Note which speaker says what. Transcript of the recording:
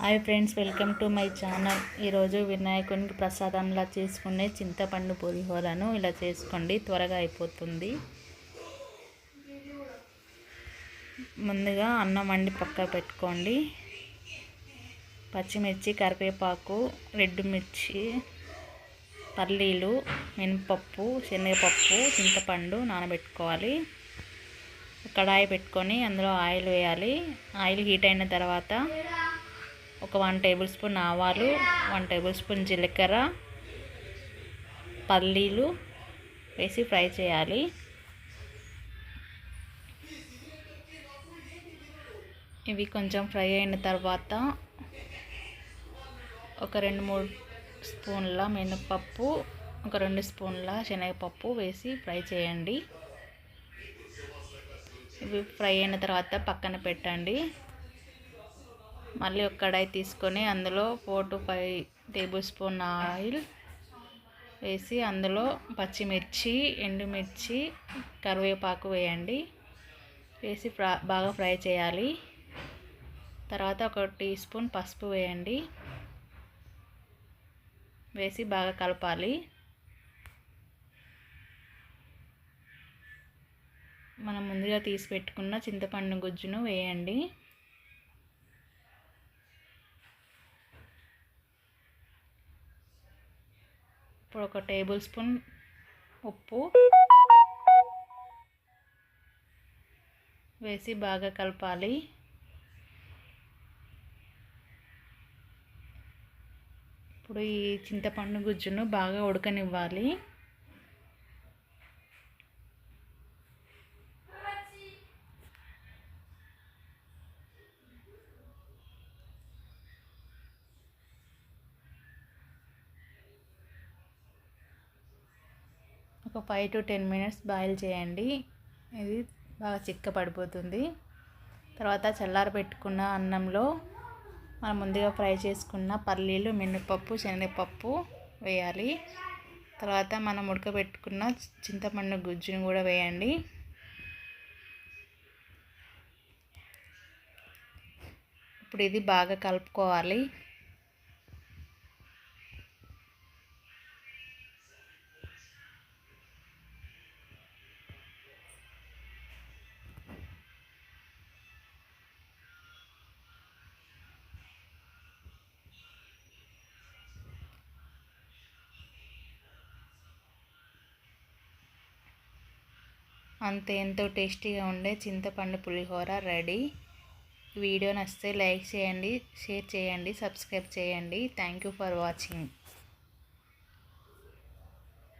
Speaker 1: Hi friends welcome to my channel. ఈరోజు వినాయకునికి ప్రసాదంలా చేసుకునే చింతపండు పులిహోరను ఇలా చేసుకోండి. త్వరగా అయిపోతుంది. ముందుగా అన్నం వండి పక్క పెట్టుకోండి. పచ్చిమిర్చి కరివేపాకు రెడ్ మిర్చి పల్లీలు మినపప్పు శనగపప్పు చింతపండు నానబెట్టుకోవాలి. కడాయి పెట్టుకొని అందులో ఆయిల్ వేయాలి. ఆయిల్ హీట్ అయిన తర్వాత ఒక వన్ టేబుల్ స్పూన్ ఆవాలు వన్ టేబుల్ స్పూన్ జీలకర్ర పల్లీలు వేసి ఫ్రై చేయాలి. ఇవి కొంచెం ఫ్రై అయిన తర్వాత ఒక రెండు మూడు స్పూన్ల మినపప్పు ఒక రెండు స్పూన్ల శనగపప్పు వేసి ఫ్రై చేయండి. ఇవి ఫ్రై అయిన తర్వాత పక్కన పెట్టండి. మళ్ళీ ఒక కడాయి తీసుకొని అందులో four to five tablespoon oil వేసి అందులో పచ్చిమిర్చి ఎండుమిర్చి కరివేపాకు వేయండి. వేసి బాగా ఫ్రై చేయాలి. తర్వాత ఒక టీ స్పూన్ పసుపు వేయండి. వేసి బాగా కలపాలి. మనం ముందుగా తీసి పెట్టుకున్న చింతపండు గుజ్జును వేయండి. ఇప్పుడు ఒక టేబుల్ స్పూన్ ఉప్పు వేసి బాగా కలపాలి. ఇప్పుడు ఈ చింతపండు గుజ్జును బాగా ఉడకనివ్వాలి. ఒక five to ten minutes boil చేయండి. ఇది బాగా చిక్క పడిపోతుంది తర్వాత చల్లార పెట్టుకున్న అన్నంలో మనం ముందుగా ఫ్రై చేసుకున్న పల్లీలు మినపప్పు శనగపప్పు వేయాలి. తర్వాత మనం ఉడకబెట్టుకున్న చింతపండు గుజ్జును కూడా వేయండి. ఇప్పుడు ఇది బాగా కలుపుకోవాలి. అంతే ఎంతో టేస్టీగా ఉండే చింతపండు పులిహోర రెడీ. వీడియో నచ్చితే లైక్ చేయండి షేర్ చేయండి సబ్స్క్రైబ్ చేయండి. Thank you for watching.